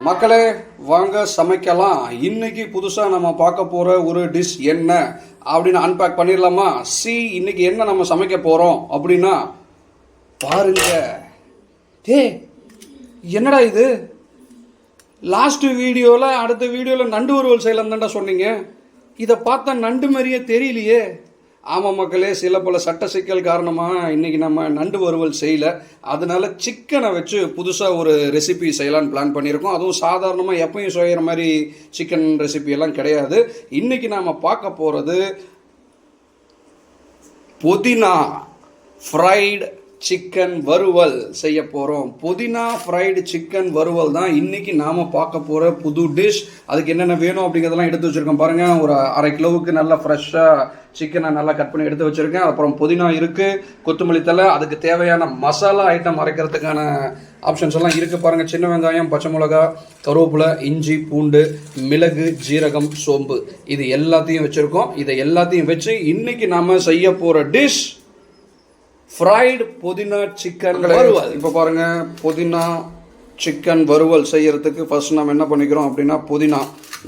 மக்களே வாங்க சமைக்கலாம். இன்னைக்கு புதுசாக நம்ம பார்க்க போகிற ஒரு டிஷ் என்ன? அப்படின்னு அன்பேக் பண்ணிடலாமா? சி இன்னைக்கு என்ன நம்ம சமைக்க போகிறோம் அப்படின்னா பாருங்க. ஏ என்னடா இது? லாஸ்ட் வீடியோவில் அடுத்த வீடியோவில் நண்டு வருவல் செய்யலாம் தான்டா சொன்னீங்க. இதை பார்த்தா நண்டு மாதிரியே தெரியலையே. ஆமாம் மக்களே சில பல சட்ட சிக்கல் காரணமாக இன்றைக்கி நம்ம நண்டு வறுவல் செய்யல. அதனால சிக்கனை வச்சு புதுசாக ஒரு ரெசிபி செய்யலான்னு பிளான் பண்ணியிருக்கோம். அதுவும் சாதாரணமாக எப்பயும் செய்கிற மாதிரி சிக்கன் ரெசிபி எல்லாம் கிடையாது. இன்றைக்கி நாம் பார்க்க போகிறது புதினா ஃப்ரைடு சிக்கன் வறுவல் செய்ய போகிறோம் புதினா ஃப்ரைடு சிக்கன் வறுவல் தான் இன்றைக்கி நாம் பார்க்க போகிற புது டிஷ் அதுக்கு என்னென்ன வேணும் அப்படிங்கிறதெல்லாம் எடுத்து வச்சுருக்கோம் பாருங்கள் ஒரு அரை கிலோவுக்கு நல்லா ஃப்ரெஷ்ஷாக சிக்கனை நல்லா கட் பண்ணி எடுத்து வச்சுருக்கேன். அப்புறம் புதினா இருக்குது கொத்தமல்லி தலை அதுக்கு தேவையான மசாலா ஐட்டம் அரைக்கிறதுக்கான ஆப்ஷன்ஸ் எல்லாம் இருக்குது பாருங்கள் சின்ன வெங்காயம் பச்சை மிளகா கருவேப்பிலை இஞ்சி பூண்டு மிளகு ஜீரகம் சோம்பு. இது எல்லாத்தையும் வச்சுருக்கோம். இதை எல்லாத்தையும் வச்சு இன்றைக்கி நாம் செய்ய போகிற டிஷ் ஃப்ரைடு புதினா சிக்கன் வறுவல். இப்போ பாருங்க புதினா சிக்கன் வறுவல் செய்யறதுக்கு ஃபர்ஸ்ட் நம்ம என்ன பண்ணிக்கிறோம் அப்படின்னா புதினா.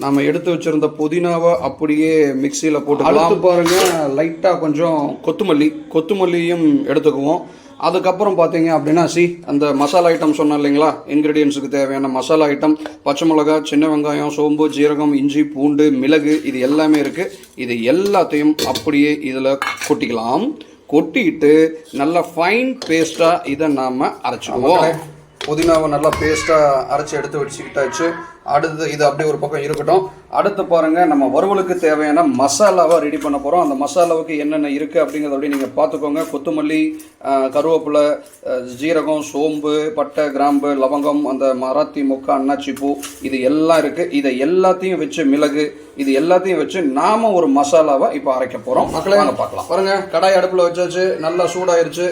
நம்ம எடுத்து வச்சிருந்த புதினாவை அப்படியே மிக்சியில் போட்டு அடுத்து பாருங்க. லைட்டாக கொஞ்சம் கொத்தமல்லி கொத்தமல்லியும் எடுத்துக்குவோம். அதுக்கப்புறம் பார்த்தீங்க அப்படின்னா சி அந்த மசாலா ஐட்டம் சொன்னேன் இல்லைங்களா? இன்க்ரீடியன்ஸுக்கு தேவையான மசாலா ஐட்டம் பச்சை மிளகா சின்ன வெங்காயம் சோம்பு ஜீரகம் இஞ்சி பூண்டு மிளகு இது எல்லாமே இருக்குது இது எல்லாத்தையும் அப்படியே இதில் கொட்டிக்கலாம். கொட்டிட்டு நல்லா ஃபைன் பேஸ்ட்டாக இதை நாம் அரைச்சிடுவோம் புதினாவை நல்லா பேஸ்ட்டாக அரைச்சி எடுத்து வச்சுக்கிட்டாச்சு. அடுத்து இது அப்படியே ஒரு பக்கம் இருக்கட்டும். அடுத்து பாருங்க நம்ம வறுவலுக்கு தேவையான மசாலாவை ரெடி பண்ண போகிறோம் அந்த மசாலாவுக்கு என்னென்ன இருக்குது அப்படிங்கிறத அப்படியே நீங்கள் பார்த்துக்கோங்க. கொத்தமல்லி கருவேப்பிலை ஜீரகம் சோம்பு பட்டை கிராம்பு லவங்கம் அந்த மராத்தி மொக்கா அன்னாச்சி பூ இது எல்லாம் இருக்குது இதை எல்லாத்தையும் வச்சு மிளகு இது எல்லாத்தையும் வச்சு நாம ஒரு மசாலாவை இப்போ அரைக்க போகிறோம் மக்களே வாங்க பார்க்கலாம். பாருங்க கடாய் அடுப்பில் வச்சாச்சு நல்லா சூடாயிருச்சு.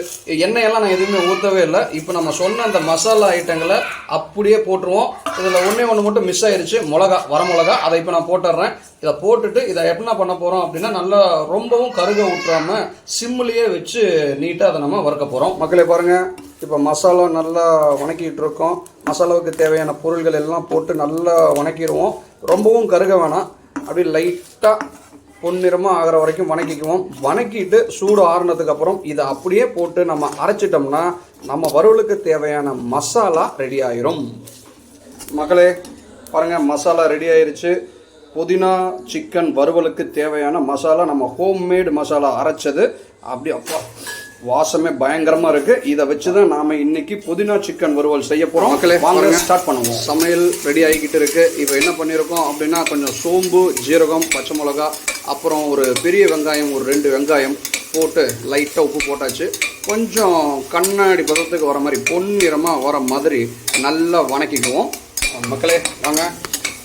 எண்ணெயெல்லாம் நான் எதுவுமே ஊற்றவே இல்லை. இப்போ நம்ம சொன்ன அந்த மசாலா ஐட்டங்களை அப்படியே போட்டுருவோம். இதில் ஒன்றே ஒன்று மட்டும் மிஸ் ஆயிருச்சு மிளகா வர மிளகா அதை இப்போ நான் போட்டுடுறேன். இதை போட்டுட்டு இதை என்ன பண்ண போகிறோம் அப்படின்னா நல்லா ரொம்பவும் கருக விட்டுறாம சிம்மிலேயே வச்சு நீட்டாக அதை நம்ம வறுக்க போகிறோம் மக்களே பாருங்கள் இப்போ மசாலா நல்லா வணக்கிட்டு இருக்கோம். மசாலாவுக்கு தேவையான பொருள்கள் எல்லாம் போட்டு நல்லா வணக்கிடுவோம். ரொம்பவும் கருக வேணாம். அப்படியே லைட்டாக பொன்னிறமாக ஆகிற வரைக்கும் வணக்கிக்குவோம். வணக்கிட்டு சூடு ஆறுனதுக்கப்புறம் இதை அப்படியே போட்டு நம்ம அரைச்சிட்டோம்னா நம்ம வறுவலுக்கு தேவையான மசாலா ரெடி ஆயிரும். மக்களே பாருங்கள் மசாலா ரெடி ஆயிருச்சு. புதினா சிக்கன் வறுவலுக்கு தேவையான மசாலா நம்ம ஹோம்மேடு மசாலா அரைச்சது. அப்படி அப்பா வாசமே பயங்கரமாக இருக்குது இதை வச்சு தான் நாம் இன்னைக்கு புதினா சிக்கன் வறுவல் செய்ய போகிறோம் மக்களே வாங்க ஸ்டார்ட் பண்ணுவோம். சமையல் ரெடி ஆகிக்கிட்டு இருக்கு. இப்போ என்ன பண்ணியிருக்கோம் அப்படின்னா கொஞ்சம் சோம்பு ஜீரகம் பச்சை மிளகா அப்புறம் ஒரு பெரிய வெங்காயம் ஒரு ரெண்டு வெங்காயம் போட்டு லைட்டாக உப்பு போட்டாச்சு. கொஞ்சம் கண்ணாடி பதத்துக்கு வர மாதிரி பொன்னிறமாக வர மாதிரி நல்லா வணக்கிக்குவோம். மக்களே வாங்க.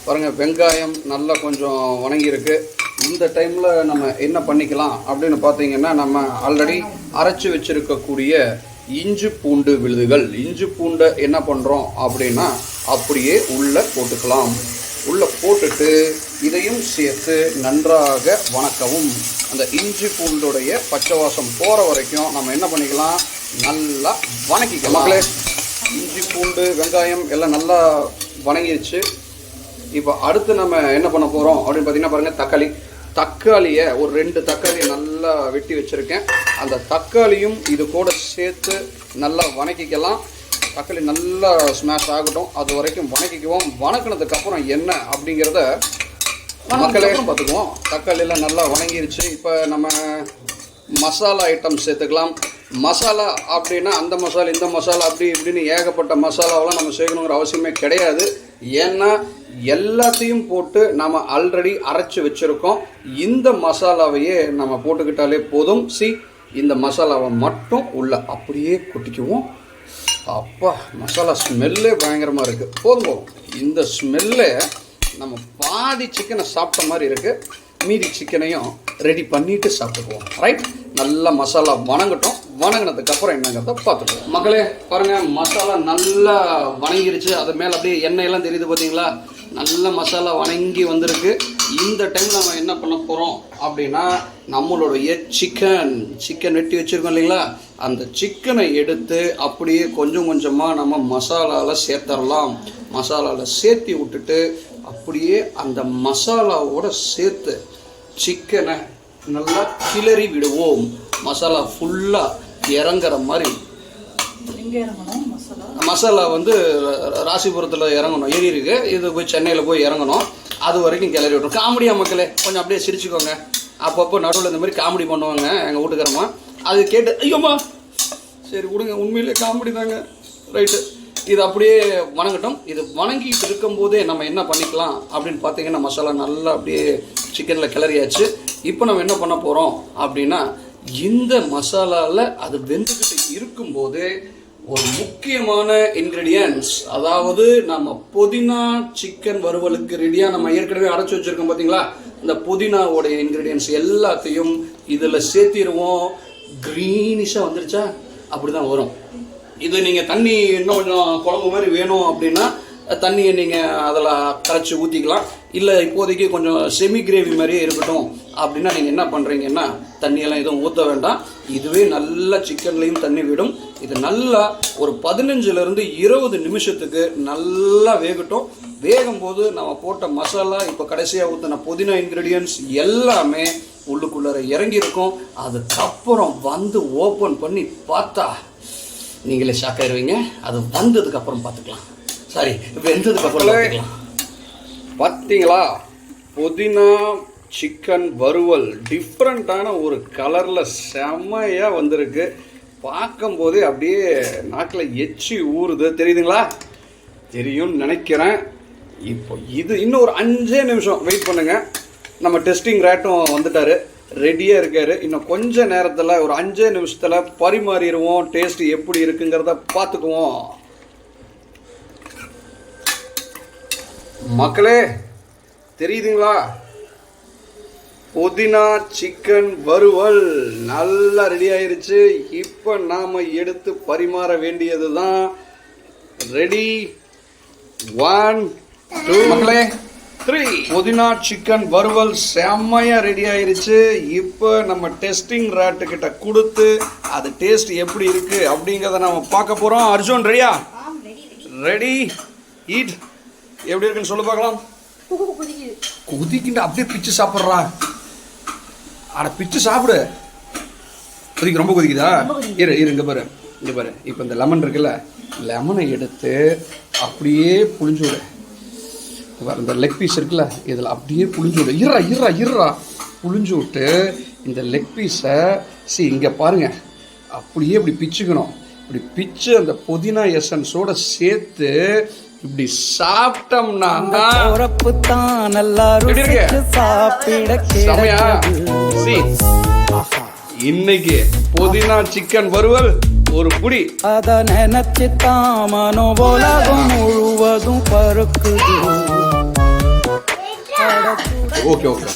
பாருங்கள் வெங்காயம் நல்லா கொஞ்சம் வணங்கியிருக்கு. இந்த டைமில் நம்ம என்ன பண்ணிக்கலாம் அப்படின்னு பார்த்தீங்கன்னா நம்ம ஆல்ரெடி அரைச்சி வச்சுருக்கக்கூடிய இஞ்சி பூண்டு விழுதுகள். இஞ்சி பூண்டை என்ன பண்ணுறோம் அப்படின்னா அப்படியே உள்ளே போட்டுக்கலாம். உள்ளே போட்டுட்டு இதையும் சேர்த்து நன்றாக வணக்கவும். அந்த இஞ்சி பூண்டுடைய பச்சை வாசம் போகிற வரைக்கும் நம்ம என்ன பண்ணிக்கலாம்? நல்லா வணக்கிக்கலாம். இஞ்சி பூண்டு வெங்காயம் எல்லாம் நல்லா வணங்கிருச்சு. இப்போ அடுத்து நம்ம என்ன பண்ண போகிறோம் அப்படின்னு பார்த்தீங்கன்னா பாருங்கள் தக்காளி. தக்காளியை ஒரு ரெண்டு தக்காளியை நல்லா வெட்டி வச்சுருக்கேன். அந்த தக்காளியும் இது கூட சேர்த்து நல்லா வணக்கிக்கலாம். தக்காளி நல்லா ஸ்மாஷ் ஆகட்டும். அது வரைக்கும் வணக்கிக்குவோம். வணக்கினதுக்கு அப்புறம் என்ன அப்படிங்கிறத மக்களே பார்த்துக்குவோம். தக்காளி எல்லாம் நல்லா வணங்கிருச்சு. இப்போ நம்ம மசாலா ஐட்டம் சேர்த்துக்கலாம். மசாலா அப்படின்னா அந்த மசாலா இந்த மசாலா அப்படி இப்படின்னு ஏகப்பட்ட மசாலாவெல்லாம் நம்ம சேர்க்கணுங்கிற அவசியமே கிடையாது. ஏன்னா எல்லாத்தையும் போட்டு நம்ம ஆல்ரெடி அரைச்சி வச்சுருக்கோம். இந்த மசாலாவையே நம்ம போட்டுக்கிட்டாலே போதும். சி இந்த மசாலாவை மட்டும் உள்ள அப்படியே கொட்டிக்குவோம். அப்பா மசாலா ஸ்மெல்லே பயங்கரமாக இருக்குது போதும் போதும். இந்த ஸ்மெல்லே நம்ம பாதி சிக்கனை சாப்பிட்ட மாதிரி இருக்குது மீதி சிக்கனையும் ரெடி பண்ணிட்டு சாப்பிட்டுக்குவோம். ரைட் நல்லா மசாலா வணங்கட்டும். வணங்கினதுக்கு அப்புறம் என்னங்கிறத பார்த்துக்கலாம் மக்களே பாருங்க மசாலா நல்லா வணங்கிருச்சு. அது மேலே அப்படியே எண்ணெயெல்லாம் தெரியுது பார்த்தீங்களா நல்ல மசாலா வணங்கி வந்திருக்கு. இந்த டைம் நம்ம என்ன பண்ண போகிறோம் அப்படின்னா நம்மளுடைய சிக்கன் சிக்கன் வெட்டி வச்சுருக்கோம் இல்லைங்களா? அந்த சிக்கனை எடுத்து அப்படியே கொஞ்சம் கொஞ்சமாக நம்ம மசாலாவில் சேர்த்துடலாம் மசாலாவில் சேர்த்தி விட்டுட்டு அப்படியே அந்த மசாலாவோட சேர்த்து சிக்கனை நல்லா கிளறி விடுவோம். மசாலா ஃபுல்லாக இறங்குற மாதிரி. மசாலா வந்து ராசிபுரத்தில் இறங்கணும். ஏறி இருக்குது இது போய் சென்னையில் போய் இறங்கணும். அது வரைக்கும் கிளறி விட்டுரும். காமெடியா மக்களே கொஞ்சம் அப்படியே சிரிச்சுக்கோங்க. அப்பப்போ நடுவில் இந்த மாதிரி காமெடி பண்ணுவாங்க எங்கள் வீட்டுக்காரம்மா. அது கேட்டு ஐயோம்மா சரி விடுங்க. உண்மையிலே காமெடி தாங்க. ரைட்டு. இது அப்படியே வணங்கட்டும். இது வணங்கிட்டு இருக்கும்போதே நம்ம என்ன பண்ணிக்கலாம் அப்படின்னு பார்த்தீங்கன்னா மசாலா நல்லா அப்படியே சிக்கனில் கிளறியாச்சு. இப்போ நம்ம என்ன பண்ண போகிறோம் அப்படின்னா இந்த மசாலாவில் அது வெந்துக்கிட்டு இருக்கும்போது ஒரு முக்கியமான இன்க்ரீடியன்ஸ் அதாவது நம்ம புதினா சிக்கன் வறுவலுக்கு ரெடியாக நம்ம ஏற்கனவே அரைச்சி வச்சிருக்கோம் பார்த்தீங்களா இந்த புதினாவோடைய இன்க்ரீடியன்ஸ் எல்லாத்தையும் இதில் சேர்த்திடுவோம். க்ரீனிஷாக வந்துருச்சா? அப்படி தான் வரும். இது நீங்கள் தண்ணி இன்னும் கொஞ்சம் குழம்பு மாதிரி வேணும் அப்படின்னா தண்ணியை நீங்கள் அதில் கரைச்சி ஊற்றிக்கலாம் இல்லை இப்போதைக்கு கொஞ்சம் செமி கிரேவி மாதிரியே இருக்கட்டும். அப்படின்னா நீங்கள் என்ன பண்ணுறீங்கன்னா தண்ணியெல்லாம் எதுவும் ஊற்ற வேண்டாம். இதுவே நல்லா சிக்கன்லேயும் தண்ணி விடும். இது நல்லா ஒரு பதினஞ்சுலேருந்து இருபது நிமிஷத்துக்கு நல்லா வேகட்டும். வேகும்போது நம்ம போட்ட மசாலா இப்போ கடைசியாக ஊற்றின புதினா இன்க்ரீடியன்ட்ஸ் எல்லாமே உள்ளுக்குள்ளார இறங்கியிருக்கும். அதுக்கப்புறம் வந்து ஓப்பன் பண்ணி பார்த்தா நீங்களே ஷாக் ஆயிடுவீங்க அது வந்ததுக்கப்புறம் பார்த்துக்கலாம். சாரி வெந்ததுக்கு அப்புறம் பார்த்துக்கலாம். பார்த்தீங்களா? புதினா சிக்கன் வறுவல் டிஃப்ரெண்ட்டான ஒரு கலரில் செம்மையாக வந்திருக்கு. பார்க்கும்போதே அப்படியே நாக்கில் எச்சி ஊறுது. தெரியுதுங்களா? தெரியும்னு நினைக்கிறேன். இப்போ இது இன்னும் ஒரு அஞ்சே நிமிஷம் வெயிட் பண்ணுங்க. நம்ம டெஸ்டிங் ரேட்டும் வந்துட்டாரு. ரெடியாக இருக்காரு. இன்னும் கொஞ்ச நேரத்தில் ஒரு அஞ்சே நிமிஷத்தில் பரிமாறிடுவோம். டேஸ்ட் எப்படி இருக்குங்கிறத பார்த்துக்குவோம். மக்களே தெரியுதுங்களா? புதினா சிக்கன் வறுவல் நல்லா ரெடி ஆயிருச்சு. இப்போ நாம் எடுத்து பரிமாற வேண்டியது தான் ரெடி ஒன் டூ மக்களே த்ரீ புதினா சிக்கன் வறுவல் செம்மையா ரெடி ஆயிருச்சு. இப்போ நம்ம டெஸ்டிங் ராட்டு கிட்ட கொடுத்து அது டேஸ்ட் எப்படி இருக்கு அப்படிங்கிறத நம்ம பார்க்க போறோம். அர்ஜுன் ரெடியா ரெடி ஈட் எப்படி இருக்குன்னு சொல்லு பார்க்கலாம். கொதிக்கிட்டு அப்படியே பிச்சு சாப்பிட்றா. அட பிச்சு சாப்பிடு. கொதிக்கு ரொம்ப கொதிக்குதா? இரு இரு இங்க பாரு இங்க பாரு. இப்போ இந்த லெமன் இருக்குல்ல லெமனை எடுத்து அப்படியே புளிஞ்சு விடு. இந்த லெக் பீஸ் இருக்குல்ல இதில் அப்படியே புளிஞ்சு விடு. இருறா இருறா இருறா. புளிஞ்சு விட்டு இந்த லெக் பீஸை சி இங்கே பாருங்க. அப்படியே இப்படி பிச்சுக்கணும். இப்படி பிச்சு அந்த புதினா எசன்ஸோட சேர்த்து இப்படி சாப்பிட்டோம்னா உறப்பு தான் நல்லா சாப்பிட இன்னைக்கு புதினா சிக்கன் வறுவல் ஒரு புடி. அத நினைச்சு தான் மனோ உலகம் முழுவதும் பருக்குது ஓகே ஓகே.